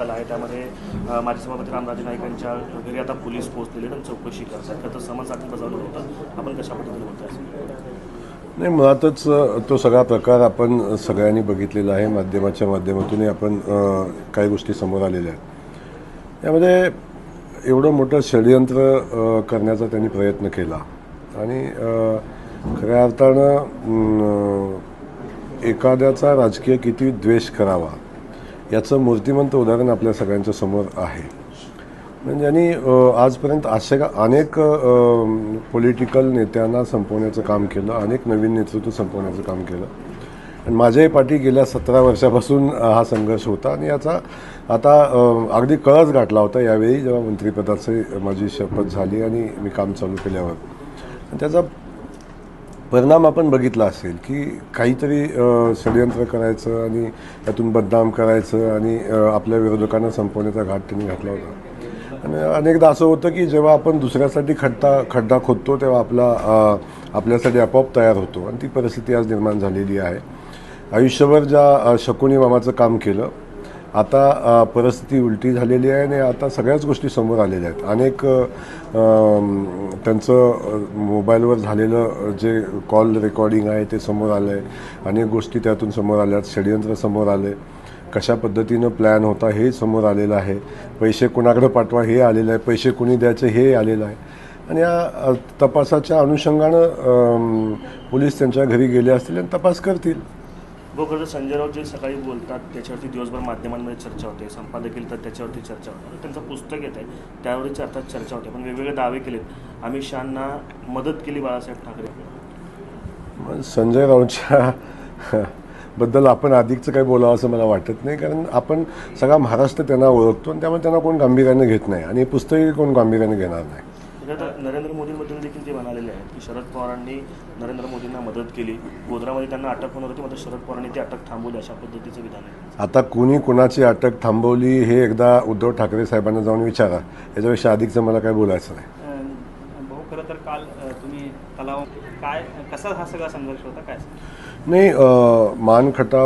झाला आहे. त्यामध्ये माजी सभापती रामराजे नाईकांच्या घरी आता पोलीस पोहोचलेले आणि चौकशी करतात. खरं तर समन्स बजावलं होतं. आपण कशा पद्धतीने बोलतो नाही मुळातच तो सगळा प्रकार आपण सगळ्यांनी बघितलेला आहे. माध्यमाच्या माध्यमातूनही आपण काही गोष्टी समोर आलेल्या आहेत. यामध्ये एवढं मोठं षडयंत्र करण्याचा त्यांनी प्रयत्न केला. आणि खऱ्या अर्थानं एखाद्याचा राजकीय किती द्वेष करावा याचं मूर्तिमंत उदाहरण आपल्या सगळ्यांच्या समोर आहे. म्हणजे आणि आजपर्यंत असे अनेक पॉलिटिकल नेत्यांना संपवण्याचं काम केलं अनेक नवीन नेतृत्व संपवण्याचं काम केलं. आणि माझ्याही पाठी गेल्या सतरा वर्षापासून हा संघर्ष होता आणि याचा आता अगदी कळस गाठला होता. यावेळी जेव्हा मंत्रिपदाची माझी शपथ झाली आणि मी काम चालू केल्यावर. आणि त्याचा परिणाम आपण बघितला असेल की काहीतरी षडयंत्र करायचं आणि त्यातून बदनाम करायचं आणि आपल्या विरोधकांना संपवण्याचा घाट त्यांनी घातला होता. आणि अनेकदा असं होतं की जेव्हा आपण दुसऱ्यासाठी खड्डा खड्डा खोदतो तेव्हा आपला आपल्यासाठी आपोआप तयार होतो. आणि ती परिस्थिती आज निर्माण झालेली आहे. आयुष्यभर ज्या शकुनी मामाचं काम केलं आता परिस्थिती उलटी झालेली आहे आणि आता सगळ्याच गोष्टी समोर आलेल्या आहेत. अनेक त्यांचं मोबाईलवर झालेलं जे कॉल रेकॉर्डिंग आहे ते समोर आलं आहे अनेक गोष्टी त्यातून समोर आल्या आहेत. षडयंत्र समोर आले कशा पद्धतीनं प्लॅन होता हे समोर आलेलं आहे. पैसे कुणाकडे पाठवा हे आलेलं आहे. पैसे कुणी द्यायचे हे आलेलं आहे. आणि या तपासाच्या अनुषंगानं पोलीस त्यांच्या घरी गेले असतील आणि तपास करतील. गोकर्ण संजयराव संजय जे सकाळी बोलतात त्याच्यावरती दिवसभर माध्यमांमध्ये चर्चा होते. संपादकील तर त्याच्यावरती चर्चा होते. त्यांचं पुस्तक येत आहे त्यावरची अर्थात चर्चा होते. पण वेगवेगळे दावे केलेत. अमित शहांना मदत केली बाळासाहेब ठाकरे. मग संजय राऊतच्या बद्दल आपण अधिकचं काही बोलावं असं मला वाटत नाही. कारण आपण सगळा महाराष्ट्र त्यांना ओळखतो आणि त्यामुळे त्यांना कोण गांभीर्याने घेत नाही. आणि हे पुस्तकही कोण गांभीर्याने घेणार नाही. तर नरेंद्र मोदींबद्दल देखील ते म्हणालेले आहेत की शरद पवारांनी नरेंद्र मोदींना मदत केली. गोधरामध्ये त्यांना अटक होणार होती मात्र शरद पवारांनी ती अटक थांबवली अशा पद्धतीचं विधान आहे. आता कुणी कुणाची अटक थांबवली हे एकदा उद्धव ठाकरे साहेबांना जाऊन विचारा. याच्यापेक्षा अधिकचं मला काय बोलायचं नाही. खरं तर काल तुम्ही तलाव काय कसा हा सगळा संघर्ष होता? काय नाही अ, मानखटाव